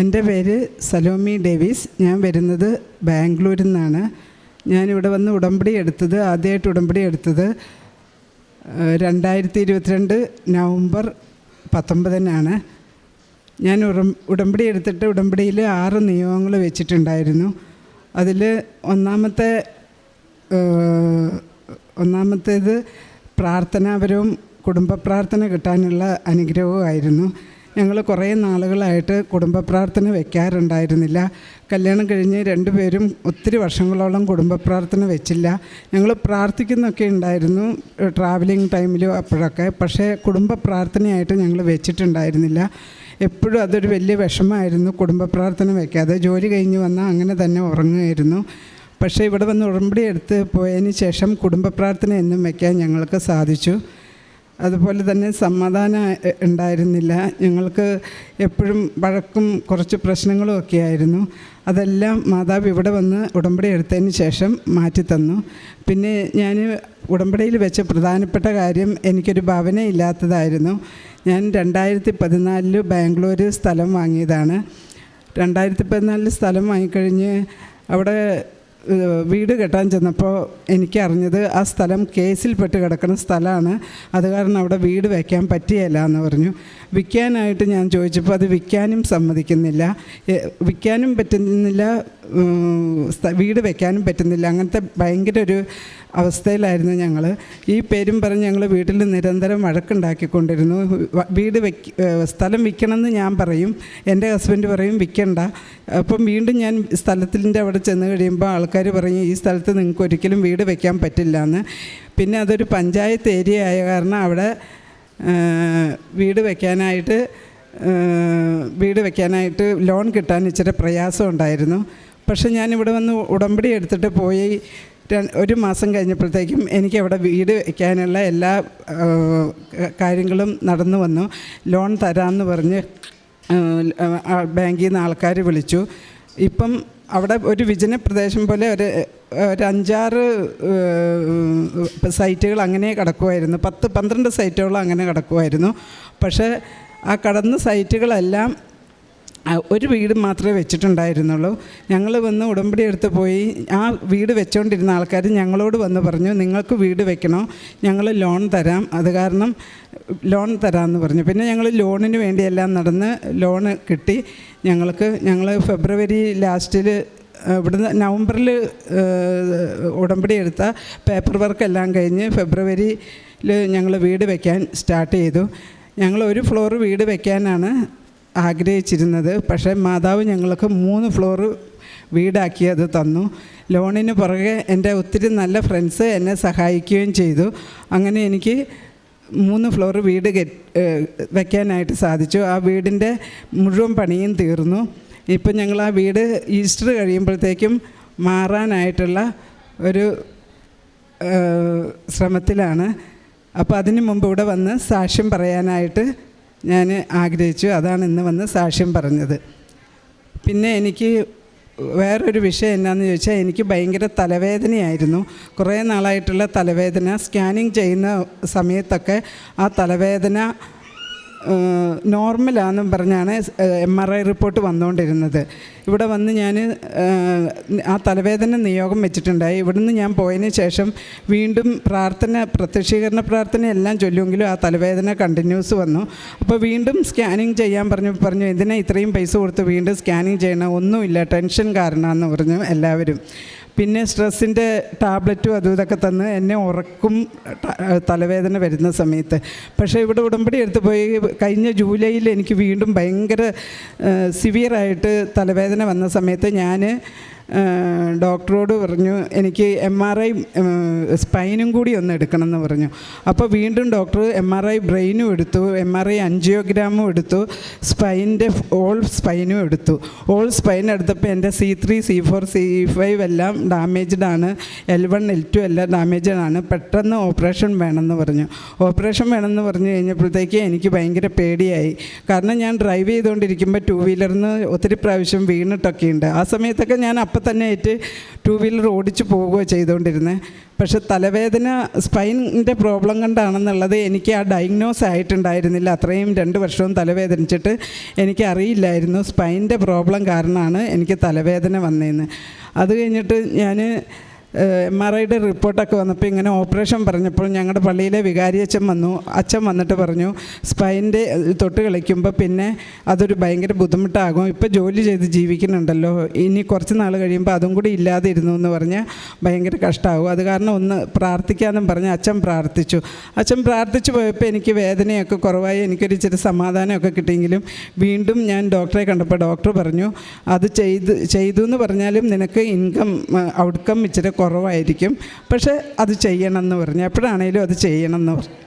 എന്റെ പേര് സലോമി ഡേവിസ്. ഞാൻ വരുന്നത് ബാംഗ്ലൂരിൽ നിന്നാണ്. ഞാനിവിടെ വന്ന് ഉടമ്പടി എടുത്തത് ആദ്യമായിട്ട് ഉടമ്പടി എടുത്തത് രണ്ടായിരത്തി ഇരുപത്തിരണ്ട് നവംബർ പത്തൊമ്പതിനാണ്. ഞാൻ ഉടം ഉടമ്പടി എടുത്തിട്ട് ഉടമ്പടിയിൽ ആറ് നിയമങ്ങൾ വെച്ചിട്ടുണ്ടായിരുന്നു. അതിൽ ഒന്നാമത്തെ ഒന്നാമത്തേത് പ്രാർത്ഥനാപരവും കുടുംബ പ്രാർത്ഥന കിട്ടാനുള്ള അനുഗ്രഹവുമായിരുന്നു. ഞങ്ങൾ കുറേ നാളുകളായിട്ട് കുടുംബ പ്രാർത്ഥന വെക്കാറുണ്ടായിരുന്നില്ല. കല്യാണം കഴിഞ്ഞ് രണ്ടുപേരും ഒത്തിരി വർഷങ്ങളോളം കുടുംബ പ്രാർത്ഥന വെച്ചില്ല. ഞങ്ങൾ പ്രാർത്ഥിക്കുന്നൊക്കെ ഉണ്ടായിരുന്നു ട്രാവലിംഗ് ടൈമിലും അപ്പോഴൊക്കെ. പക്ഷേ കുടുംബ പ്രാർത്ഥനയായിട്ട് ഞങ്ങൾ വെച്ചിട്ടുണ്ടായിരുന്നില്ല. എപ്പോഴും അതൊരു വലിയ വിഷമമായിരുന്നു കുടുംബ പ്രാർത്ഥന വയ്ക്കാതെ ജോലി കഴിഞ്ഞ് വന്നാൽ അങ്ങനെ തന്നെ ഉറങ്ങുമായിരുന്നു. പക്ഷേ ഇവിടെ വന്ന് ഉടമ്പടി എടുത്ത് പോയതിന് ശേഷം കുടുംബ പ്രാർത്ഥന എന്നും വയ്ക്കാൻ ഞങ്ങൾക്ക് സാധിച്ചു. അതുപോലെ തന്നെ സമാധാനം ഉണ്ടായിരുന്നില്ല. ഞങ്ങൾക്ക് എപ്പോഴും വഴക്കും കുറച്ച് പ്രശ്നങ്ങളും ഒക്കെ ആയിരുന്നു. അതെല്ലാം മാതാവ് ഇവിടെ വന്ന് ഉടമ്പടി എടുത്തതിന് ശേഷം മാറ്റിത്തന്നു പിന്നെ ഞാൻ ഉടമ്പടിയിൽ വെച്ച പ്രധാനപ്പെട്ട കാര്യം എനിക്കൊരു ഭവന ഇല്ലാത്തതായിരുന്നു ഞാൻ രണ്ടായിരത്തി പതിനാലിൽ ബാംഗ്ലൂർ സ്ഥലം വാങ്ങിയതാണ്. രണ്ടായിരത്തി പതിനാലിൽ സ്ഥലം വാങ്ങിക്കഴിഞ്ഞ് അവിടെ വീട് കെട്ടാൻ ചെന്നപ്പോൾ എനിക്കറിഞ്ഞത് ആ സ്ഥലം കേസിൽപ്പെട്ട് കിടക്കുന്ന സ്ഥലമാണ്. അത് കാരണം അവിടെ വീട് വയ്ക്കാൻ പറ്റിയല്ല എന്ന് പറഞ്ഞു. വിൽക്കാനായിട്ട് ഞാൻ ചോദിച്ചപ്പോൾ അത് വിൽക്കാനും സമ്മതിക്കുന്നില്ല. വിൽക്കാനും പറ്റുന്നില്ല വീട് വയ്ക്കാനും പറ്റുന്നില്ല. അങ്ങനത്തെ ഭയങ്കര ഒരു അവസ്ഥയിലായിരുന്നു ഞങ്ങൾ ഈ പേരും പറഞ്ഞ് ഞങ്ങൾ വീട്ടിൽ നിരന്തരം വഴക്കുണ്ടാക്കിക്കൊണ്ടിരുന്നു. വീട് വെക്ക് സ്ഥലം വിൽക്കണമെന്ന് ഞാൻ പറയും. എന്റെ ഹസ്ബൻഡ് പറയും വിൽക്കണ്ട. അപ്പം വീണ്ടും ഞാൻ സ്ഥലത്തിന്റെ അവിടെ ചെന്ന് കഴിയുമ്പോൾ ആൾക്കാർ പറയും ഈ സ്ഥലത്ത് നിങ്ങൾക്ക് ഒരിക്കലും വീട് വെക്കാൻ പറ്റില്ല എന്ന് പിന്നെ അതൊരു പഞ്ചായത്ത് ഏരിയ ആയ കാരണം അവിടെ വീട് വെക്കാനായിട്ട് വീട് വെക്കാനായിട്ട് ലോൺ കിട്ടാൻ ഇച്ചിരി പ്രയാസം ഉണ്ടായിരുന്നു. പക്ഷെ ഞാനിവിടെ വന്ന് ഉടമ്പടി എടുത്തിട്ട് പോയി. ഒരു മാസം കഴിഞ്ഞപ്പോഴത്തേക്കും എനിക്ക് അവിടെ വീട് വയ്ക്കാനുള്ള എല്ലാ കാര്യങ്ങളും നടന്നു വന്നു. ലോൺ തരാമെന്ന് പറഞ്ഞ് ബാങ്കിൽ നിന്ന് ആൾക്കാർ വിളിച്ചു. ഇപ്പം അവിടെ ഒരു വിജന പ്രദേശം പോലെ ഒരു ഒരു അഞ്ചാറ് സൈറ്റുകൾ അങ്ങനെ കിടക്കുമായിരുന്നു പത്ത് പന്ത്രണ്ട് സൈറ്റുകൾ അങ്ങനെ കിടക്കുമായിരുന്നു പക്ഷേ ആ കടന്ന സൈറ്റുകളെല്ലാം ഒരു വീട് മാത്രമേ വെച്ചിട്ടുണ്ടായിരുന്നുള്ളൂ. ഞങ്ങൾ വന്ന് ഉടമ്പടി എടുത്ത് പോയി. ആ വീട് വെച്ചുകൊണ്ടിരുന്ന ആൾക്കാർ ഞങ്ങളോട് വന്ന് പറഞ്ഞു നിങ്ങൾക്ക് വീട് വെക്കണോ? ഞങ്ങൾ ലോൺ തരാം. അത് കാരണം ലോൺ തരാമെന്ന് പറഞ്ഞു. പിന്നെ ഞങ്ങൾ ലോണിന് വേണ്ടിയെല്ലാം നടന്ന് ലോണ് കിട്ടി. ഞങ്ങൾക്ക് ഞങ്ങൾ ഫെബ്രുവരി ലാസ്റ്റിൽ ഇവിടുന്ന് നവംബറിൽ ഉടമ്പടി എടുത്ത പേപ്പർ വർക്കെല്ലാം കഴിഞ്ഞ് ഫെബ്രുവരിയിൽ ഞങ്ങൾ വീട് വയ്ക്കാൻ സ്റ്റാർട്ട് ചെയ്തു. ഞങ്ങൾ ഒരു ഫ്ലോർ വീട് വെക്കാനാണ് ആഗ്രഹിച്ചിരുന്നത്. പക്ഷേ മാതാവ് ഞങ്ങൾക്ക് മൂന്ന് ഫ്ലോറ് വീടാക്കി അത് തന്നു. ലോണിന് പുറകെ എന്റെ ഒത്തിരി നല്ല ഫ്രണ്ട്സ് എന്നെ സഹായിക്കുകയും ചെയ്തു. അങ്ങനെ എനിക്ക് മൂന്ന് ഫ്ലോർ വീട് വയ്ക്കാനായിട്ട് സാധിച്ചു. ആ വീടിന്റെ മുഴുവൻ പണിയും തീർന്നു. ഇപ്പം ഞങ്ങൾ ആ വീട് ഈസ്റ്റർ കഴിയുമ്പോഴത്തേക്കും മാറാനായിട്ടുള്ള ഒരു ശ്രമത്തിലാണ്. അപ്പോൾ അതിന് മുമ്പ് ഇവിടെ വന്ന് സാക്ഷ്യം പറയാനായിട്ട് ഞാൻ ആഗ്രഹിച്ചു. അതാണ് ഇന്ന് വന്ന് സാക്ഷ്യം പറഞ്ഞത്. പിന്നെ എനിക്ക് വേറൊരു വിഷയം എന്നാന്ന് ചോദിച്ചാൽ എനിക്ക് ഭയങ്കര തലവേദനയായിരുന്നു. കുറേ നാളായിട്ടുള്ള തലവേദന. സ്കാനിങ് ചെയ്യുന്ന സമയത്തൊക്കെ ആ തലവേദന നോർമലാണെന്നും പറഞ്ഞാണ് എം ആർ ഐ റിപ്പോർട്ട് വന്നുകൊണ്ടിരുന്നത് ഇവിടെ വന്ന് ഞാൻ ആ തലവേദന നിയോഗം വെച്ചിട്ടുണ്ടായി. ഇവിടുന്ന് ഞാൻ പോയതിന് ശേഷം വീണ്ടും പ്രാർത്ഥന പ്രത്യക്ഷീകരണ പ്രാർത്ഥന എല്ലാം ചൊല്ലുമെങ്കിലും ആ തലവേദന കണ്ടിന്യൂസ് വന്നു. അപ്പോൾ വീണ്ടും സ്കാനിങ് ചെയ്യാൻ പറഞ്ഞു പറഞ്ഞു എന്തിനാ ഇത്രയും പൈസ കൊടുത്ത് വീണ്ടും സ്കാനിങ് ചെയ്യണം. ഒന്നുമില്ല ടെൻഷൻ കാരണമെന്ന് പറഞ്ഞു എല്ലാവരും. പിന്നെ സ്ട്രെസ്സിന്റെ ടാബ്ലറ്റും അതും ഇതൊക്കെ തന്ന് എന്നെ ഉറക്കും തലവേദന വരുന്ന സമയത്ത്. പക്ഷേ ഇവിടെ ഉടമ്പടി എടുത്ത് പോയി കഴിഞ്ഞ ജൂലൈയിൽ എനിക്ക് വീണ്ടും ഭയങ്കര സിവിയറായിട്ട് തലവേദന വന്ന സമയത്ത് ഞാൻ ഡോക്ടറോട് പറഞ്ഞു എനിക്ക് എം ആർ ഐ സ്പൈനും കൂടി ഒന്ന് എടുക്കണം എന്ന് പറഞ്ഞു. അപ്പോൾ വീണ്ടും ഡോക്ടർ എം ആർ ഐ ബ്രെയിനും എടുത്തു എം ആർ ഐ അഞ്ചിയോഗ്രാമും എടുത്തു സ്പൈന്റെ ഓൾ സ്പൈനും എടുത്തു. ഓൾ സ്പൈൻ എടുത്തപ്പോൾ എന്റെ C three C four C five എല്ലാം ഡാമേജ്ഡ് ആണ്. എൽ വൺ എൽ ടു എല്ലാം ഡാമേജ്ഡ് ആണ്. പെട്ടെന്ന് ഓപ്പറേഷൻ വേണമെന്ന് പറഞ്ഞു. ഓപ്പറേഷൻ വേണമെന്ന് പറഞ്ഞു കഴിഞ്ഞപ്പോഴത്തേക്ക് എനിക്ക് ഭയങ്കര പേടിയായി. കാരണം ഞാൻ ഡ്രൈവ് ചെയ്തുകൊണ്ടിരിക്കുമ്പോൾ ടു വീലറിൽ നിന്ന് ഒത്തിരി പ്രാവശ്യം വീണിട്ടൊക്കെ ഉണ്ട് ആ സമയത്തൊക്കെ ഞാൻ അപ്പം തന്നെ ഏറ്റ് ടു വീലർ ഓടിച്ച് പോവുകയോ ചെയ്തുകൊണ്ടിരുന്നത് പക്ഷെ തലവേദന സ്പൈനിന്റെ പ്രോബ്ലം കൊണ്ടാണെന്നുള്ളത് എനിക്ക് ആ ഡയഗ്നോസ് ആയിട്ടുണ്ടായിരുന്നില്ല. അത്രയും രണ്ട് വർഷവും തലവേദനിച്ചിട്ട് എനിക്ക് അറിയില്ലായിരുന്നു സ്പൈനിന്റെ പ്രോബ്ലം കാരണമാണ് എനിക്ക് തലവേദന വന്നതെന്ന് അത് കഴിഞ്ഞിട്ട് ഞാൻ എം ആർ ഐയുടെ റിപ്പോർട്ടൊക്കെ വന്നപ്പോൾ ഇങ്ങനെ ഓപ്പറേഷൻ പറഞ്ഞപ്പോൾ ഞങ്ങളുടെ പള്ളിയിലെ വികാരി അച്ഛൻ വന്നു. അച്ഛൻ വന്നിട്ട് പറഞ്ഞു സ്പൈന്റെ തൊട്ട് കളിക്കുമ്പോൾ പിന്നെ അതൊരു ഭയങ്കര ബുദ്ധിമുട്ടാകും. ഇപ്പോൾ ജോലി ചെയ്ത് ജീവിക്കുന്നുണ്ടല്ലോ. ഇനി കുറച്ച് നാൾ കഴിയുമ്പോൾ അതും കൂടി ഇല്ലാതെ ഇരുന്നു എന്ന് പറഞ്ഞാൽ ഭയങ്കര കഷ്ടമാകും അത് കാരണം ഒന്ന് പ്രാർത്ഥിക്കാമെന്നും പറഞ്ഞ് അച്ഛൻ പ്രാർത്ഥിച്ചു. അച്ഛൻ പ്രാർത്ഥിച്ചു പോയപ്പോൾ എനിക്ക് വേദനയൊക്കെ കുറവായി. എനിക്കൊരു ചെറിയ സമാധാനമൊക്കെ കിട്ടിയെങ്കിലും വീണ്ടും ഞാൻ ഡോക്ടറെ കണ്ടപ്പോൾ ഡോക്ടർ പറഞ്ഞു അത് ചെയ്ത് ചെയ്തു എന്ന് പറഞ്ഞാലും നിനക്ക് ഇൻകം ഔട്ട്കം ഇച്ചിരി കുറവായിരിക്കും. പക്ഷെ അത് ചെയ്യണം എന്ന് പറഞ്ഞു. എപ്പോഴാണേലും അത് ചെയ്യണം എന്ന് പറഞ്ഞു.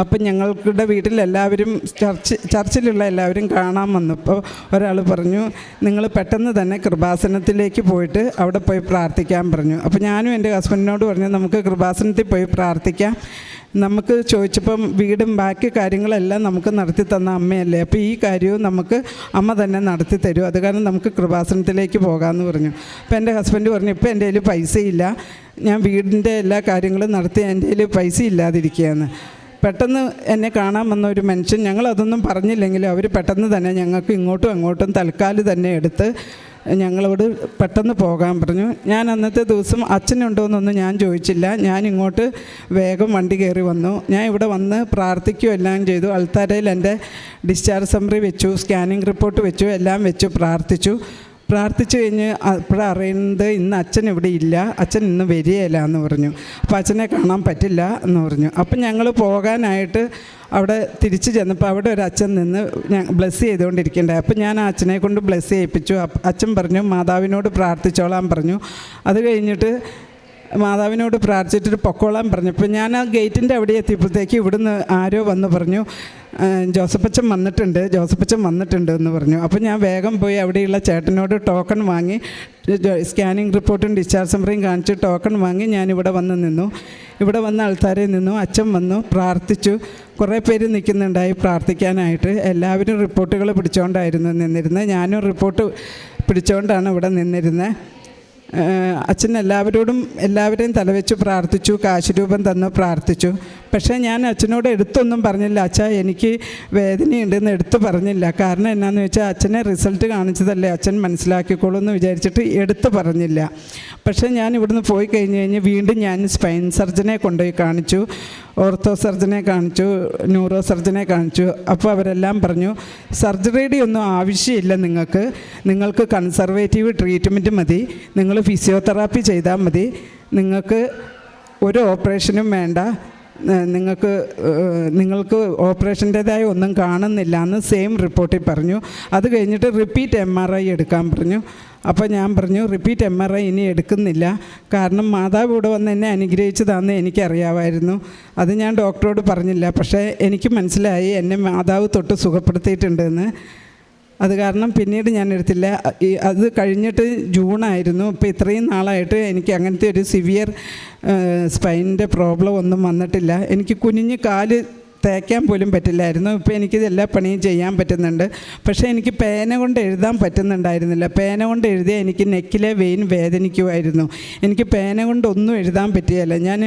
അപ്പം ഞങ്ങളുടെ വീട്ടിലെല്ലാവരും ചർച്ച് ചർച്ചിലുള്ള എല്ലാവരും കാണാൻ വന്നപ്പോൾ ഒരാൾ പറഞ്ഞു നിങ്ങൾ പെട്ടെന്ന് തന്നെ കൃപാസനത്തിലേക്ക് പോയിട്ട് അവിടെ പോയി പ്രാർത്ഥിക്കാൻ പറഞ്ഞു. അപ്പോൾ ഞാനും എന്റെ ഹസ്ബൻഡിനോട് പറഞ്ഞു നമുക്ക് കൃപാസനത്തിൽ പോയി പ്രാർത്ഥിക്കാം. നമുക്ക് ചോദിച്ചപ്പം വീടും ബാക്കി കാര്യങ്ങളെല്ലാം നമുക്ക് നടത്തി തന്ന അമ്മയല്ലേ? അപ്പോൾ ഈ കാര്യവും നമുക്ക് അമ്മ തന്നെ നടത്തി തരും. അത് കാരണം നമുക്ക് കൃപാസനത്തിലേക്ക് പോകാമെന്ന് പറഞ്ഞു. അപ്പോൾ എന്റെ ഹസ്ബൻഡ് പറഞ്ഞു ഇപ്പോൾ എന്റെ കയ്യിൽ പൈസയില്ല. ഞാൻ വീടിന്റെ എല്ലാ കാര്യങ്ങളും നടത്തി എന്റെ കയ്യിൽ പൈസ ഇല്ലാതിരിക്കുകയാണ് പെട്ടെന്ന് എന്നെ കാണാൻ വന്ന ഒരു മനുഷ്യൻ ഞങ്ങളതൊന്നും പറഞ്ഞില്ലെങ്കിലും അവർ പെട്ടെന്ന് തന്നെ ഞങ്ങൾക്ക് ഇങ്ങോട്ടും അങ്ങോട്ടും തൽക്കാലം തന്നെ എടുത്ത് ഞങ്ങളോട് പെട്ടെന്ന് പോകാൻ പറഞ്ഞു. ഞാൻ അന്നത്തെ ദിവസം അച്ഛനുണ്ടോയെന്നൊന്നും ഞാൻ ചോദിച്ചില്ല. ഞാൻ ഇങ്ങോട്ട് വേഗം വണ്ടി കയറി വന്നു. ഞാൻ ഇവിടെ വന്ന് പ്രാർത്ഥിക്കുകയും എല്ലാം ചെയ്തു. അൾത്താരയിൽ എന്റെ ഡിസ്ചാർജ് സമ്മറി വെച്ചു സ്കാനിങ് റിപ്പോർട്ട് വെച്ചു എല്ലാം വെച്ചു പ്രാർത്ഥിച്ചു. പ്രാർത്ഥിച്ചു കഴിഞ്ഞ് അപ്പോഴും അറിയുന്നത് ഇന്ന് അച്ഛൻ ഇവിടെ ഇല്ല. അച്ഛൻ ഇന്ന് വരികയില്ല എന്ന് പറഞ്ഞു. അപ്പോൾ അച്ഛനെ കാണാൻ പറ്റില്ല എന്ന് പറഞ്ഞു. അപ്പം ഞങ്ങൾ പോകാനായിട്ട് അവിടെ തിരിച്ചു ചെന്നപ്പോൾ അവിടെ ഒരു അച്ഛൻ നിന്ന് ഞാൻ ബ്ലെസ് ചെയ്തുകൊണ്ടിരിക്കേണ്ടത് അപ്പം ഞാൻ ആ അച്ഛനെ കൊണ്ട് ബ്ലെസ് ചെയ്യിപ്പിച്ചു. അച്ഛൻ പറഞ്ഞു മാതാവിനോട് പ്രാർത്ഥിച്ചോളാൻ പറഞ്ഞു. അത് കഴിഞ്ഞിട്ട് മാതാവിനോട് പ്രാർത്ഥിച്ചിട്ട് പൊക്കോളാൻ പറഞ്ഞപ്പോൾ ഞാൻ ആ ഗേറ്റിന്റെ അവിടെ എത്തിയപ്പോഴത്തേക്ക് ഇവിടുന്ന് ആരോ വന്ന് പറഞ്ഞു "ആ, ജോസഫച്ചൻ വന്നിട്ടുണ്ട് ജോസഫച്ചൻ വന്നിട്ടുണ്ട് എന്ന് പറഞ്ഞു. അപ്പോൾ ഞാൻ വേഗം പോയി അവിടെയുള്ള ചേട്ടനോട് ടോക്കൺ വാങ്ങി സ്കാനിങ് റിപ്പോർട്ടും ഡിസ്ചാർജ് സമ്മറിയും കാണിച്ച് ടോക്കൺ വാങ്ങി ഞാൻ ഇവിടെ വന്ന് നിന്നു. ഇവിടെ വന്ന ആൾക്കാരെ നിന്നു അച്ഛൻ വന്നു പ്രാർത്ഥിച്ചു. കുറേ പേര് നിൽക്കുന്നുണ്ടായി പ്രാർത്ഥിക്കാനായിട്ട്. എല്ലാവരും റിപ്പോർട്ടുകൾ പിടിച്ചുകൊണ്ടായിരുന്നു നിന്നിരുന്നത്. ഞാനും റിപ്പോർട്ട് പിടിച്ചുകൊണ്ടാണ് ഇവിടെ നിന്നിരുന്നത്. അച്ഛൻ എല്ലാവരോടും എല്ലാവരെയും തലവെച്ച് പ്രാർത്ഥിച്ചു കാശുരൂപം തന്നു പ്രാർത്ഥിച്ചു. പക്ഷേ ഞാൻ അച്ഛനോട് എടുത്തൊന്നും പറഞ്ഞില്ല. അച്ഛാ എനിക്ക് വേദനയുണ്ടെന്ന് എടുത്തു പറഞ്ഞില്ല. കാരണം എന്നാന്ന് വെച്ചാൽ അച്ഛനെ റിസൾട്ട് കാണിച്ചതല്ലേ അച്ഛൻ മനസ്സിലാക്കിക്കോളൂ എന്ന് വിചാരിച്ചിട്ട് എടുത്തു പറഞ്ഞില്ല. പക്ഷേ ഞാൻ ഇവിടുന്ന് പോയി കഴിഞ്ഞ് കഴിഞ്ഞ് വീണ്ടും ഞാൻ സ്പൈൻ സർജനെ കൊണ്ടുപോയി കാണിച്ചു. ഓർത്തോ സർജനെ കാണിച്ചു ന്യൂറോ സർജനെ കാണിച്ചു. അപ്പോൾ അവരെല്ലാം പറഞ്ഞു സർജറിയുടെ ഒന്നും ആവശ്യമില്ല നിങ്ങൾക്ക്. നിങ്ങൾക്ക് കൺസർവേറ്റീവ് ട്രീറ്റ്മെന്റ് മതി. നിങ്ങൾ ഫിസിയോതെറാപ്പി ചെയ്താൽ മതി. നിങ്ങൾക്ക് ഒരു ഓപ്പറേഷനും വേണ്ട. നിങ്ങൾക്ക് നിങ്ങൾക്ക് ഓപ്പറേഷന്റേതായ ഒന്നും കാണുന്നില്ല എന്ന് സെയിം റിപ്പോർട്ടിൽ പറഞ്ഞു. അത് കഴിഞ്ഞിട്ട് റിപ്പീറ്റ് എം ആർ ഐ എടുക്കാൻ പറഞ്ഞു. അപ്പോൾ ഞാൻ പറഞ്ഞു റിപ്പീറ്റ് എം ആർ ഐ ഇനി എടുക്കുന്നില്ല. കാരണം മാതാവ് ഇവിടെ വന്ന് എന്നെ അനുഗ്രഹിച്ചതാണെന്ന് എനിക്കറിയാമായിരുന്നു. അത് ഞാൻ ഡോക്ടറോട് പറഞ്ഞില്ല. പക്ഷേ എനിക്ക് മനസ്സിലായി എന്നെ മാതാവ് തൊട്ട് സുഖപ്പെടുത്തിയിട്ടുണ്ടെന്ന്. അത് കാരണം പിന്നീട് ഞാൻ എടുത്തില്ല. ഈ അത് കഴിഞ്ഞിട്ട് ജൂണായിരുന്നു. ഇപ്പോൾ ഇത്രയും നാളായിട്ട് എനിക്ക് അങ്ങനത്തെ ഒരു സിവിയർ സ്പൈനിന്റെ പ്രോബ്ലം ഒന്നും വന്നിട്ടില്ല. എനിക്ക് കുനിഞ്ഞ് കാൽ തേക്കാൻ പോലും പറ്റില്ലായിരുന്നു. ഇപ്പോൾ എനിക്കിത് എല്ലാ പണിയും ചെയ്യാൻ പറ്റുന്നുണ്ട്. പക്ഷേ എനിക്ക് പേന കൊണ്ട് എഴുതാൻ പറ്റുന്നുണ്ടായിരുന്നില്ല. പേന കൊണ്ട് എഴുതിയാൽ എനിക്ക് നെക്കിലെ വെയിൻ വേദനിക്കുമായിരുന്നു എനിക്ക് പേന കൊണ്ട് ഒന്നും എഴുതാൻ പറ്റിയല്ല. ഞാൻ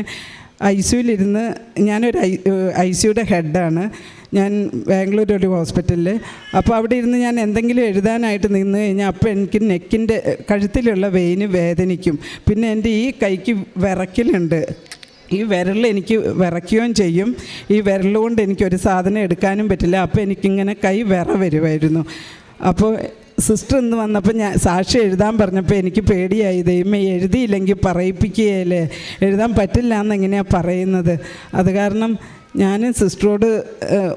ഐ സിയുലിരുന്ന് ഞാനൊരു ഐ ഐ സിയുടെ ഹെഡാണ്. ഞാൻ ബാംഗ്ലൂർ ഒരു ഹോസ്പിറ്റലിൽ അപ്പോൾ അവിടെ ഇരുന്ന് ഞാൻ എന്തെങ്കിലും എഴുതാനായിട്ട് നിന്ന് കഴിഞ്ഞാൽ അപ്പോൾ എനിക്ക് നെക്കിന്റെ കഴുത്തിലുള്ള വെയിന് വേദനിക്കും. പിന്നെ എന്റെ ഈ കൈക്ക് വിറക്കലുണ്ട് ഈ വിരൽ എനിക്ക് വിറയ്ക്കുകയും ചെയ്യും. ഈ വിരലുകൊണ്ട് എനിക്കൊരു സാധനം എടുക്കാനും പറ്റില്ല. അപ്പോൾ എനിക്കിങ്ങനെ കൈ വിറ വരുമായിരുന്നു അപ്പോൾ സിസ്റ്റർ ഇന്ന് വന്നപ്പോൾ ഞാൻ സാക്ഷി എഴുതാൻ പറഞ്ഞപ്പോൾ എനിക്ക് പേടിയായി ദൈവമേ എഴുതിയില്ലെങ്കിൽ പറയിപ്പിക്കുകയല്ലേ? എഴുതാൻ പറ്റില്ല എന്നെങ്ങനെയാണ് പറയുന്നത്? അത് കാരണം ഞാൻ സിസ്റ്ററോട്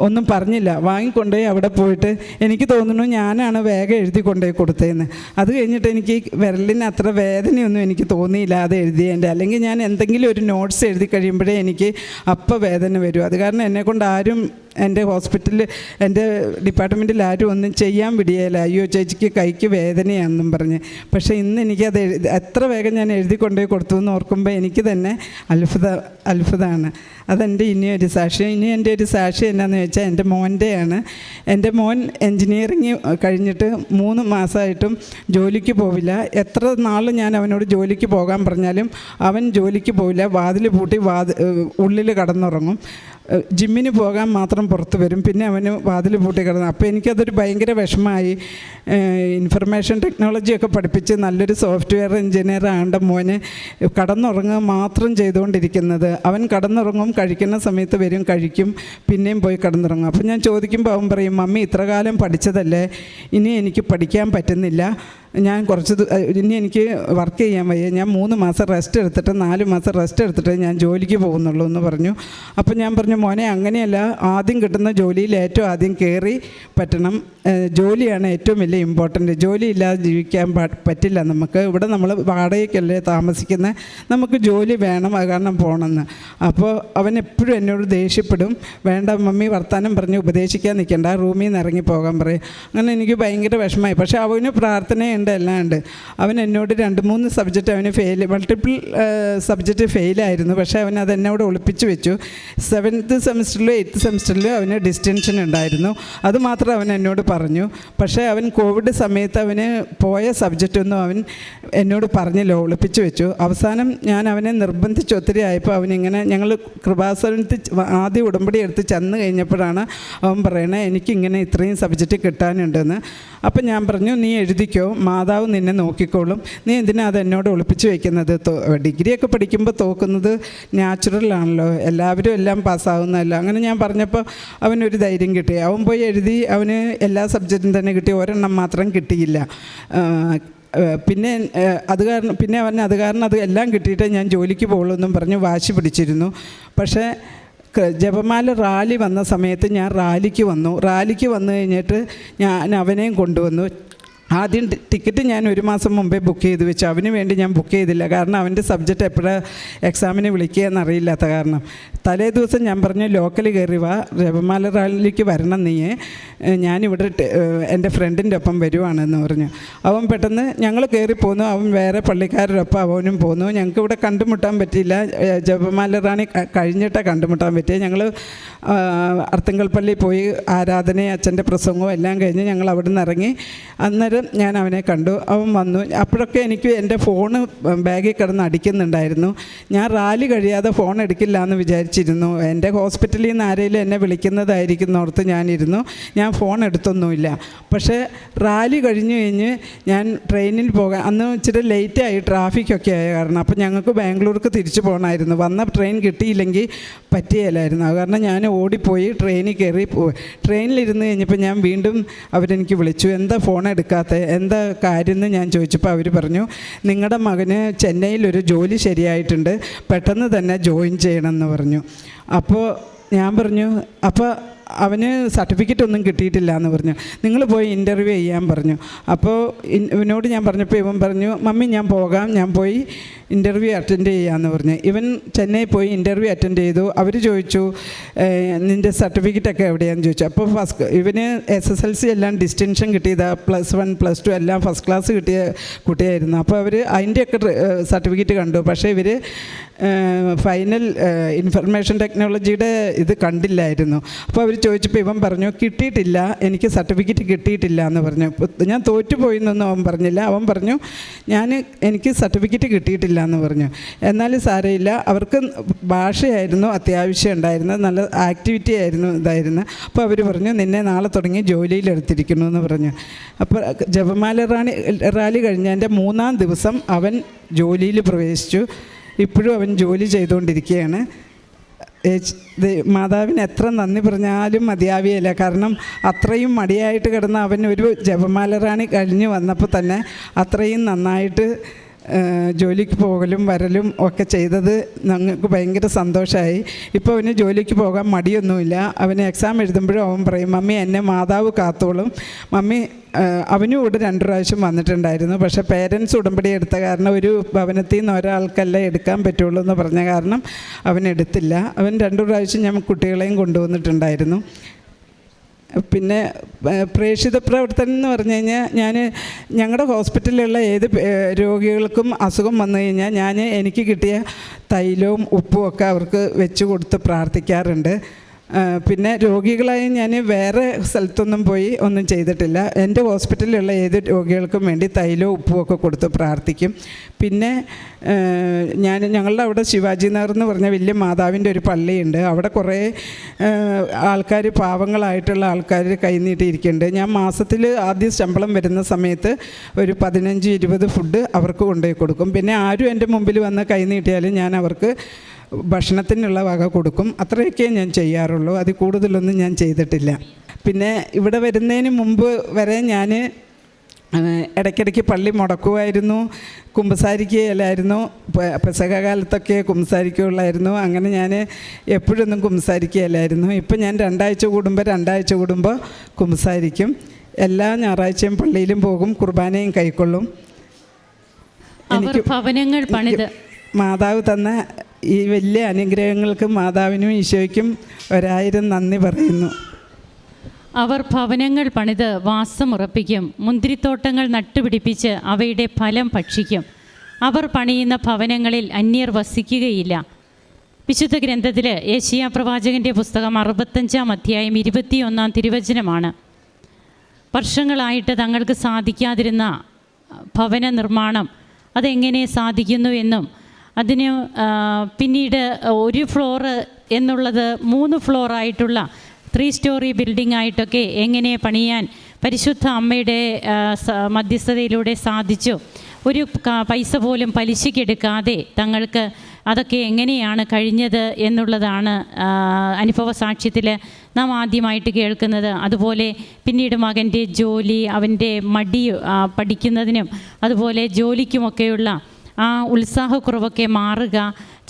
ഒന്നും പറഞ്ഞില്ല. വാങ്ങിക്കൊണ്ടുപോയി അവിടെ പോയിട്ട് എനിക്ക് തോന്നുന്നു ഞാനാണ് വേഗം എഴുതി കൊണ്ടുപോയി കൊടുത്തതെന്ന്. അത് കഴിഞ്ഞിട്ട് എനിക്ക് വിരലിന് അത്ര വേദനയൊന്നും എനിക്ക് തോന്നിയില്ല അത് എഴുതിയതിന്റെ. അല്ലെങ്കിൽ ഞാൻ എന്തെങ്കിലും ഒരു നോട്ട്സ് എഴുതി കഴിയുമ്പോഴേ എനിക്ക് അപ്പം വേദന വരും. അത് കാരണം എന്നെക്കൊണ്ട് ആരും എന്റെ ഹോസ്പിറ്റലിൽ എന്റെ ഡിപ്പാർട്ട്മെന്റിൽ ആരും ഒന്നും ചെയ്യാൻ വിടിയല്ല അയ്യോ ചേച്ചിക്ക് കൈക്ക് വേദനയാണെന്നും പറഞ്ഞ്. പക്ഷേ ഇന്ന് എനിക്കത് എഴുതി എത്ര വേഗം ഞാൻ എഴുതി കൊണ്ടുപോയി കൊടുത്തു എന്ന് ഓർക്കുമ്പോൾ എനിക്ക് തന്നെ അത്ഭുത അത്ഭുതമാണ്. അതെന്റെ ഇനിയൊരു സാക്ഷി. ഇനി എന്റെ ഒരു സാക്ഷി എന്നാന്ന് വെച്ചാൽ എന്റെ മോന്റെയാണ്. എന്റെ മോൻ എൻജിനീയറിങ് കഴിഞ്ഞിട്ട് മൂന്ന് മാസമായിട്ടും ജോലിക്ക് പോവില്ല. എത്ര നാൾ ഞാൻ അവനോട് ജോലിക്ക് പോകാൻ പറഞ്ഞാലും അവൻ ജോലിക്ക് പോവില്ല. വാതിൽ പൂട്ടി വാതി ഉള്ളിൽ കടന്നുറങ്ങും. ജിമ്മിന് പോകാൻ മാത്രം പുറത്ത് വരും. പിന്നെ അവന് വാതിൽ പൂട്ടി കിടന്നു. അപ്പോൾ എനിക്കതൊരു ഭയങ്കര വിഷമമായി. ഇൻഫർമേഷൻ ടെക്നോളജിയൊക്കെ പഠിപ്പിച്ച് നല്ലൊരു സോഫ്റ്റ്വെയർ എഞ്ചിനീയർ ആണ്ട മോന് കടന്നുറങ്ങുക മാത്രം ചെയ്തുകൊണ്ടിരിക്കുന്നത്. അവൻ കടന്നുറങ്ങും കഴിക്കുന്ന സമയത്ത് വരും കഴിക്കും പിന്നെയും പോയി കടന്നുറങ്ങും. അപ്പോൾ ഞാൻ ചോദിക്കുമ്പോൾ അവൻ പറയും മമ്മി ഇത്രകാലം പഠിച്ചതല്ലേ? ഇനി എനിക്ക് പഠിക്കാൻ പറ്റുന്നില്ല. ഞാൻ കുറച്ച് ഇനി എനിക്ക് വർക്ക് ചെയ്യാൻ വയ്യ. ഞാൻ മൂന്ന് മാസം റെസ്റ്റ് എടുത്തിട്ട് നാല് മാസം റെസ്റ്റ് എടുത്തിട്ട് ഞാൻ ജോലിക്ക് പോകുന്നുള്ളൂ എന്ന് പറഞ്ഞു. അപ്പം ഞാൻ പറഞ്ഞു മോനെ അങ്ങനെയല്ല. ആദ്യം കിട്ടുന്ന ജോലിയിൽ ഏറ്റവും ആദ്യം കയറി പറ്റണം. ജോലിയാണ് ഏറ്റവും വലിയ ഇമ്പോർട്ടന്റ് ജോലി ഇല്ലാതെ ജീവിക്കാൻ പറ്റില്ല നമുക്ക്. ഇവിടെ നമ്മൾ വാടകയ്ക്കല്ലേ താമസിക്കുന്നത് നമുക്ക് ജോലി വേണം കാരണം പോകണമെന്ന് അപ്പോൾ അവൻ എപ്പോഴും എന്നോട് ദേഷ്യപ്പെടും. വേണ്ട മമ്മി വർത്താനം പറഞ്ഞ് ഉപദേശിക്കാൻ നിൽക്കണ്ട റൂമിൽ നിന്ന് ഇറങ്ങി പോകാൻ പറയും. അങ്ങനെ എനിക്ക് ഭയങ്കര വിഷമമായി. പക്ഷേ അവന് പ്രാർത്ഥനയുണ്ട് എല്ലാം ഉണ്ട് അവൻ എന്നോട് രണ്ട് മൂന്ന് സബ്ജക്റ്റ് അവന് ഫെയിൽ മൾട്ടിപ്പിൾ സബ്ജക്റ്റ് ഫെയിലായിരുന്നു പക്ഷേ അവൻ അത് എന്നോട് ഒളിപ്പിച്ച് വെച്ചു. സെവൻത്ത് സെമിസ്റ്ററിലും എയ്ത്ത് സെമിസ്റ്ററിലും അവന് ഡിസ്റ്റൻഷൻ ഉണ്ടായിരുന്നു. അതുമാത്രം അവൻ എന്നോട് പറഞ്ഞു. പക്ഷേ അവൻ കോവിഡ് സമയത്ത് അവന് പോയ സബ്ജക്റ്റൊന്നും അവൻ എന്നോട് പറഞ്ഞില്ല ഒളിപ്പിച്ച് വെച്ചു. അവസാനം ഞാൻ അവനെ നിർബന്ധിച്ച് ഒത്തിരി ആയപ്പോൾ അവനിങ്ങനെ ഞങ്ങൾ കൃപാസനത്തിൽ ആദ്യം ഉടമ്പടി എടുത്ത് ചെന്ന് കഴിഞ്ഞപ്പോഴാണ് അവൻ പറയണേ എനിക്കിങ്ങനെ ഇത്രയും സബ്ജക്റ്റ് കിട്ടാനുണ്ടെന്ന്. അപ്പം ഞാൻ പറഞ്ഞു നീ എഴുതിക്കോ മാതാവ് നിന്നെ നോക്കിക്കോളും. നീ എന്തിനാ അത് എന്നോട് ഒളിപ്പിച്ച് വെക്കുന്നത്? ഡിഗ്രിയൊക്കെ പഠിക്കുമ്പോൾ തോക്കുന്നത് നാച്ചുറലാണല്ലോ എല്ലാവരും എല്ലാം പാസ്സാവുന്നതല്ല അങ്ങനെ ഞാൻ പറഞ്ഞപ്പോൾ അവനൊരു ധൈര്യം കിട്ടി. അവൻ പോയി എഴുതി അവന് എല്ലാ സബ്ജക്റ്റും തന്നെ കിട്ടി. ഒരെണ്ണം മാത്രം കിട്ടിയില്ല. പിന്നെ അത് കാരണം പിന്നെ അവൻ അത് കാരണം അത് എല്ലാം കിട്ടിയിട്ടേ ഞാൻ ജോലിക്ക് പോകുള്ളൂ എന്നും പറഞ്ഞ് വാശി പിടിച്ചിരുന്നു. പക്ഷേ ജപമാല റാലി വന്ന സമയത്ത് ഞാൻ റാലിക്ക് വന്നു. റാലിക്ക് വന്നു കഴിഞ്ഞിട്ട് ഞാൻ അവനെയും കൊണ്ടുവന്നു. ആദ്യം ടിക്കറ്റ് ഞാൻ ഒരു മാസം മുമ്പേ ബുക്ക് ചെയ്ത് വെച്ചു. അവന് വേണ്ടി ഞാൻ ബുക്ക് ചെയ്തില്ല. കാരണം അവന്റെ സബ്ജക്റ്റ് എപ്പോഴാണ് എക്സാമിന് വിളിക്കുക എന്നറിയില്ലാത്ത കാരണം. തലേ ദിവസം ഞാൻ പറഞ്ഞു ലോക്കൽ കയറി വാ. ജപമാല റാലിക്ക് വരണം നീയെ. ഞാനിവിടെ എന്റെ ഫ്രണ്ടിന്റെ ഒപ്പം വരുവാണെന്ന് പറഞ്ഞു. അവൻ പെട്ടെന്ന് ഞങ്ങൾ കയറി പോന്നു. അവൻ വേറെ പള്ളിക്കാരുടെ ഒപ്പം അവനും പോന്നു. ഞങ്ങൾക്ക് ഇവിടെ കണ്ടുമുട്ടാൻ പറ്റിയില്ല. ജപമാല റാണി കഴിഞ്ഞിട്ടാണ് കണ്ടുമുട്ടാൻ പറ്റിയത്. ഞങ്ങൾ അർത്തങ്കൽപ്പള്ളി പോയി ആരാധനയും അച്ഛന്റെ പ്രസംഗവും എല്ലാം കഴിഞ്ഞ് ഞങ്ങൾ അവിടെ നിന്ന് ഇറങ്ങി. അന്നേരം ഞാൻ അവനെ കണ്ടു. അവൻ വന്നു. അപ്പോഴൊക്കെ എനിക്ക് എന്റെ ഫോണ് ബാഗിൽ കിടന്ന് അടിക്കുന്നുണ്ടായിരുന്നു. ഞാൻ റാലി കഴിയാതെ ഫോൺ എടുക്കില്ല എന്ന് വിചാരിച്ചിരുന്നു. എന്റെ ഹോസ്പിറ്റലിൽ നിന്ന് ആരെങ്കിലും എന്നെ വിളിക്കുന്നതായിരിക്കും ഓർത്ത് ഞാനിരുന്നു. ഞാൻ ഫോൺ എടുത്തൊന്നുമില്ല. പക്ഷേ റാലി കഴിഞ്ഞു കഴിഞ്ഞ് ഞാൻ ട്രെയിനിൽ പോകാൻ അന്ന് ഇച്ചിരി ലേറ്റായി ട്രാഫിക്കൊക്കെ ആയ കാരണം. അപ്പോൾ ഞങ്ങൾക്ക് ബാംഗ്ലൂർക്ക് തിരിച്ചു പോകണമായിരുന്നു. വന്ന ട്രെയിൻ കിട്ടിയില്ലെങ്കിൽ പറ്റിയല്ലായിരുന്നു അത് കാരണം ഞാൻ ഓടിപ്പോയി ട്രെയിനിൽ കയറി പോയി ട്രെയിനിലിരുന്ന് കഴിഞ്ഞപ്പോൾ ഞാൻ വീണ്ടും അവരെനിക്ക് വിളിച്ചു. എന്താ ഫോൺ എടുക്കാത്ത എന്താ കാര്യം എന്ന് ഞാൻ ചോദിച്ചപ്പോൾ അവർ പറഞ്ഞു നിങ്ങളുടെ മകന് ചെന്നൈയിൽ ഒരു ജോലി ശരിയായിട്ടുണ്ട് പെട്ടെന്ന് തന്നെ ജോയിൻ ചെയ്യണമെന്ന് പറഞ്ഞു. അപ്പോൾ ഞാൻ പറഞ്ഞു അപ്പോൾ അവന് സർട്ടിഫിക്കറ്റ് ഒന്നും കിട്ടിയിട്ടില്ല എന്ന് പറഞ്ഞു. നിങ്ങൾ പോയി ഇന്റർവ്യൂ ചെയ്യാൻ പറഞ്ഞു. അപ്പോൾ ഇവനോട് ഞാൻ പറഞ്ഞപ്പോൾ ഇവൻ പറഞ്ഞു മമ്മി ഞാൻ പോകാം ഞാൻ പോയി ഇന്റർവ്യൂ അറ്റൻഡ് ചെയ്യാമെന്ന് പറഞ്ഞു. ഇവൻ ചെന്നൈ പോയി ഇന്റർവ്യൂ അറ്റൻഡ് ചെയ്തു. അവർ ചോദിച്ചു "ഏഹ്, നിന്റെ സർട്ടിഫിക്കറ്റൊക്കെ എവിടെയാണെന്ന് ചോദിച്ചു. അപ്പോൾ ഫസ്റ്റ് ഇവന് എസ് എസ് എൽ സി എല്ലാം ഡിസ്റ്റിങ്ഷൻ കിട്ടിയതാ. പ്ലസ് വൺ പ്ലസ് ടു എല്ലാം ഫസ്റ്റ് ക്ലാസ് കിട്ടിയ കുട്ടിയായിരുന്നു. അപ്പോൾ അവർ അതിന്റെയൊക്കെ സർട്ടിഫിക്കറ്റ് കണ്ടു. പക്ഷേ ഇവർ ഫൈനൽ ഇൻഫർമേഷൻ ടെക്നോളജിയുടെ ഇത് കണ്ടില്ലായിരുന്നു. അപ്പോൾ അവർ ചോദിച്ചപ്പോൾ ഇവൻ പറഞ്ഞു കിട്ടിയിട്ടില്ല എനിക്ക് സർട്ടിഫിക്കറ്റ് കിട്ടിയിട്ടില്ല എന്ന് പറഞ്ഞു. ഞാൻ തോറ്റുപോയി എന്നൊന്നും അവൻ പറഞ്ഞില്ല. അവൻ പറഞ്ഞു ഞാൻ എനിക്ക് സർട്ടിഫിക്കറ്റ് കിട്ടിയിട്ടില്ല എന്ന് പറഞ്ഞു. എന്നാലും സാരമില്ല അവർക്ക് ഭാഷയായിരുന്നു അത്യാവശ്യം ഉണ്ടായിരുന്നത് നല്ല ആക്ടിവിറ്റി ആയിരുന്നു ഇതായിരുന്നു. അപ്പോൾ അവർ പറഞ്ഞു നിന്നെ നാളെ തുടങ്ങി ജോലിയിലെടുത്തിരിക്കുന്നു എന്ന് പറഞ്ഞു. അപ്പോൾ ജപമാല റാണി റാലി കഴിഞ്ഞ കഴിഞ്ഞതിന്റെ മൂന്നാം ദിവസം അവൻ ജോലിയിൽ പ്രവേശിച്ചു. ഇപ്പോഴും അവൻ ജോലി ചെയ്തുകൊണ്ടിരിക്കുകയാണ്. മാതാവിന് എത്ര നന്ദി പറഞ്ഞാലും മതിയാവിയല്ല കാരണം അത്രയും മടിയായിട്ട് കിടന്ന അവൻ ഒരു ജപമാല റാണി കഴിഞ്ഞ് വന്നപ്പോൾ തന്നെ അത്രയും നന്നായിട്ട് ജോലിക്ക് പോകലും വരലും ഒക്കെ ചെയ്തത് ഞങ്ങൾക്ക് ഭയങ്കര സന്തോഷമായി ഇപ്പോൾ അവന് ജോലിക്ക് പോകാൻ മടിയൊന്നുമില്ല. അവന് എക്സാം എഴുതുമ്പോഴും അവൻ പറയും മമ്മി എന്നെ മാതാവ് കാത്തോളും. മമ്മി അവനും ഇവിടെ രണ്ട് പ്രാവശ്യം വന്നിട്ടുണ്ടായിരുന്നു. പക്ഷേ പേരൻസ് ഉടമ്പടി എടുത്ത കാരണം ഒരു ഭവനത്തിൽ നിന്ന് ഒരാൾക്കല്ല എടുക്കാൻ പറ്റുള്ളൂ എന്ന് പറഞ്ഞ കാരണം അവൻ എടുത്തില്ല. അവൻ രണ്ട് പ്രാവശ്യം ഞാൻ കുട്ടികളെയും കൊണ്ടുവന്നിട്ടുണ്ടായിരുന്നു. പിന്നെ പ്രേക്ഷിത പ്രവർത്തനം എന്ന് പറഞ്ഞു കഴിഞ്ഞാൽ ഞാൻ ഞങ്ങളുടെ ഹോസ്പിറ്റലിലുള്ള ഏത് രോഗികൾക്കും അസുഖം വന്നു കഴിഞ്ഞാൽ ഞാൻ എനിക്ക് കിട്ടിയ തൈലവും ഉപ്പും ഒക്കെ അവർക്ക് വെച്ച് കൊടുത്ത് പ്രാർത്ഥിക്കാറുണ്ട്. പിന്നെ രോഗികളായി ഞാൻ വേറെ സ്ഥലത്തൊന്നും പോയി ഒന്നും ചെയ്തിട്ടില്ല. എന്റെ ഹോസ്പിറ്റലിലുള്ള ഏത് രോഗികൾക്കും വേണ്ടി തൈലോ ഉപ്പും ഒക്കെ കൊടുത്ത് പ്രാർത്ഥിക്കും. പിന്നെ ഞാൻ ഞങ്ങളുടെ അവിടെ ശിവാജി നഗർ എന്ന് പറഞ്ഞ വലിയ മാതാവിന്റെ ഒരു പള്ളിയുണ്ട്. അവിടെ കുറേ ആൾക്കാർ പാവങ്ങളായിട്ടുള്ള ആൾക്കാർ കൈനീട്ടിയിരിക്കുന്നുണ്ട് ഞാൻ മാസത്തിൽ ആദ്യ ശമ്പളം വരുന്ന സമയത്ത് ഒരു പതിനഞ്ച് ഇരുപത് ഫുഡ് അവർക്ക് കൊണ്ടുപോയി കൊടുക്കും. പിന്നെ ആരും എന്റെ മുമ്പിൽ വന്ന് കൈനീട്ടിയാലും ഞാൻ അവർക്ക് ഭക്ഷണത്തിനുള്ള വക കൊടുക്കും. അത്രയൊക്കെ ഞാൻ ചെയ്യാറുള്ളൂ. അതിൽ കൂടുതലൊന്നും ഞാൻ ചെയ്തിട്ടില്ല. പിന്നെ ഇവിടെ വരുന്നതിന് മുമ്പ് വരെ ഞാൻ ഇടയ്ക്കിടയ്ക്ക് പള്ളി മുടക്കുമായിരുന്നു. കുമ്പസാരിക്കുകയില്ലായിരുന്നു പ- പെസക കാലത്തൊക്കെ കുമ്പസാരിക്കുകയുള്ളായിരുന്നു അങ്ങനെ ഞാൻ എപ്പോഴൊന്നും കുമ്പസാരിക്കുകയല്ലായിരുന്നു. ഇപ്പം ഞാൻ രണ്ടാഴ്ച കൂടുമ്പോൾ രണ്ടാഴ്ച കൂടുമ്പോൾ കുമ്പസാരിക്കും. എല്ലാ ഞായറാഴ്ചയും പള്ളിയിലും പോകും കുർബാനയും കൈക്കൊള്ളും. എനിക്ക് ഭവനങ്ങൾ പണിത്. മാതാവ് തന്ന ഈ വലിയ അനുഗ്രഹങ്ങൾക്ക് മാതാവിനും ഈശോയ്ക്കും ഒരായിരം നന്ദി പറയുന്നു. അവർ ഭവനങ്ങൾ പണിത് വാസമുറപ്പിക്കും മുന്തിരിത്തോട്ടങ്ങൾ നട്ടുപിടിപ്പിച്ച് അവയുടെ ഫലം ഭക്ഷിക്കും. അവർ പണിയുന്ന ഭവനങ്ങളിൽ അന്യർ വസിക്കുകയില്ല. വിശുദ്ധ ഗ്രന്ഥത്തിൽ ഏഷ്യ പ്രവാചകന്റെ പുസ്തകം അറുപത്തഞ്ചാം അധ്യായം ഇരുപത്തിയൊന്നാം തിരുവചനമാണ്. വർഷങ്ങളായിട്ട് തങ്ങൾക്ക് സാധിക്കാതിരുന്ന ഭവന നിർമ്മാണം അതെങ്ങനെ സാധിക്കുന്നു എന്നും അതിന് പിന്നീട് ഒരു ഫ്ലോറ് എന്നുള്ളത് മൂന്ന് ഫ്ലോറായിട്ടുള്ള ത്രീ സ്റ്റോറി ബിൽഡിംഗ് ആയിട്ടൊക്കെ എങ്ങനെ പണിയാൻ പരിശുദ്ധ അമ്മയുടെ മധ്യസ്ഥതയിലൂടെ സാധിച്ചു. ഒരു പൈസ പോലും പലിശയ്ക്കെടുക്കാതെ തങ്ങൾക്ക് അതൊക്കെ എങ്ങനെയാണ് കഴിഞ്ഞത് എന്നുള്ളതാണ് അനുഭവ സാക്ഷ്യത്തിൽ നാം ആദ്യമായിട്ട് കേൾക്കുന്നത്. അതുപോലെ പിന്നീട് മകന്റെ ജോലി അവന്റെ മടി പഠിക്കുന്നതിനും അതുപോലെ ജോലിക്കുമൊക്കെയുള്ള ആ ഉത്സാഹക്കുറവൊക്കെ മാറുക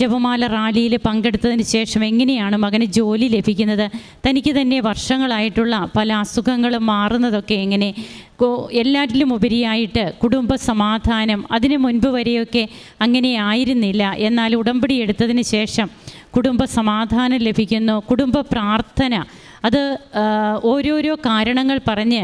ജപമാല റാലിയിൽ പങ്കെടുത്തതിന് ശേഷം എങ്ങനെയാണ് മകന് ജോലി ലഭിക്കുന്നത്? തനിക്ക് തന്നെ വർഷങ്ങളായിട്ടുള്ള പല അസുഖങ്ങളും മാറുന്നതൊക്കെ എങ്ങനെ? എല്ലാറ്റിലും ഉപരിയായിട്ട് കുടുംബ സമാധാനം അതിനു മുൻപ് വരെയൊക്കെ അങ്ങനെ ആയിരുന്നില്ല. എന്നാൽ ഉടമ്പടി എടുത്തതിന് ശേഷം കുടുംബ സമാധാനം ലഭിക്കുന്നു. കുടുംബ പ്രാർത്ഥന. അത് ഓരോരോ കാരണങ്ങൾ പറഞ്ഞ്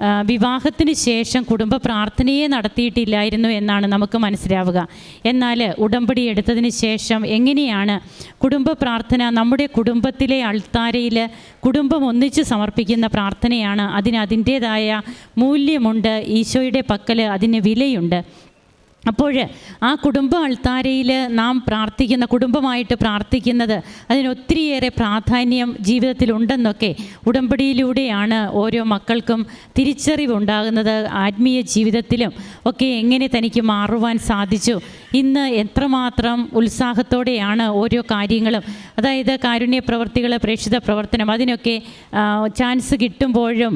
വിവാഹത്തിന് ശേഷം കുടുംബ പ്രാർത്ഥനയെ നടത്തിയിട്ടില്ലായിരുന്നു എന്നാണ് നമുക്ക് മനസ്സിലാവുക. എന്നാൽ ഉടമ്പടി എടുത്തതിന് ശേഷം എങ്ങനെയാണ് കുടുംബ പ്രാർത്ഥന നമ്മുടെ കുടുംബത്തിലെ അൾത്താരയിൽ കുടുംബം ഒന്നിച്ച് സമർപ്പിക്കുന്ന പ്രാർത്ഥനയാണ്. അതിന് അതിന്റേതായ മൂല്യമുണ്ട്. ഈശോയുടെ പക്കൽ അതിന് വിലയുണ്ട്. അപ്പോൾ ആ കുടുംബ അൾത്താരയിൽ നാം പ്രാർത്ഥിക്കുന്ന കുടുംബമായിട്ട് പ്രാർത്ഥിക്കുന്നത് അതിന് ഒത്തിരിയേറെ പ്രാധാന്യം ജീവിതത്തിലുണ്ടെന്നൊക്കെ ഉടമ്പടിയിലൂടെയാണ് ഓരോ മക്കൾക്കും തിരിച്ചറിവുണ്ടാകുന്നത്. ആത്മീയ ജീവിതത്തിലും ഒക്കെ എങ്ങനെ തനിക്ക് മാറുവാൻ സാധിച്ചു. ഇന്ന് എത്രമാത്രം ഉത്സാഹത്തോടെയാണ് ഓരോ കാര്യങ്ങളും അതായത് കാരുണ്യ പ്രവർത്തികൾ പ്രേക്ഷിത പ്രവർത്തനം അതിനൊക്കെ ചാൻസ് കിട്ടുമ്പോഴും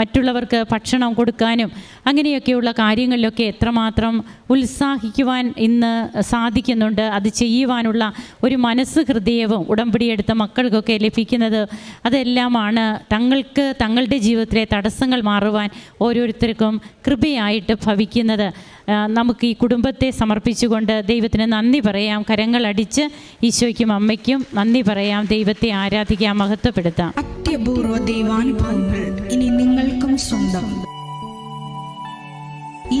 മറ്റുള്ളവർക്ക് ഭക്ഷണം കൊടുക്കാനും അങ്ങനെയൊക്കെയുള്ള കാര്യങ്ങളിലൊക്കെ എത്രമാത്രം ഉത്സാഹിക്കുവാൻ ഇന്ന് സാധിക്കുന്നുണ്ട്. അത് ചെയ്യുവാനുള്ള ഒരു മനസ്സ് ഹൃദയവും ഉടമ്പടിയെടുത്ത മക്കൾക്കൊക്കെ ലഭിക്കുന്നത് അതെല്ലാമാണ്. തങ്ങൾക്ക് തങ്ങളുടെ ജീവിതത്തിലെ തടസ്സങ്ങൾ മാറുവാൻ ഓരോരുത്തർക്കും കൃപയായിട്ട് ഭവിക്കുന്നത്. നമുക്ക് ഈ കുടുംബത്തെ സമർപ്പിച്ചുകൊണ്ട് ദൈവത്തിന് നന്ദി പറയാം. കരങ്ങൾ അടിച്ച് ഈശോയ്ക്കും അമ്മയ്ക്കും നന്ദി പറയാം. ദൈവത്തെ ആരാധിക്കാം മഹത്വപ്പെടുത്താം. അത്യപൂർവ ദൈവാനുഭവങ്ങൾ ഇനി നിങ്ങൾക്കും സ്വന്തം. ഈ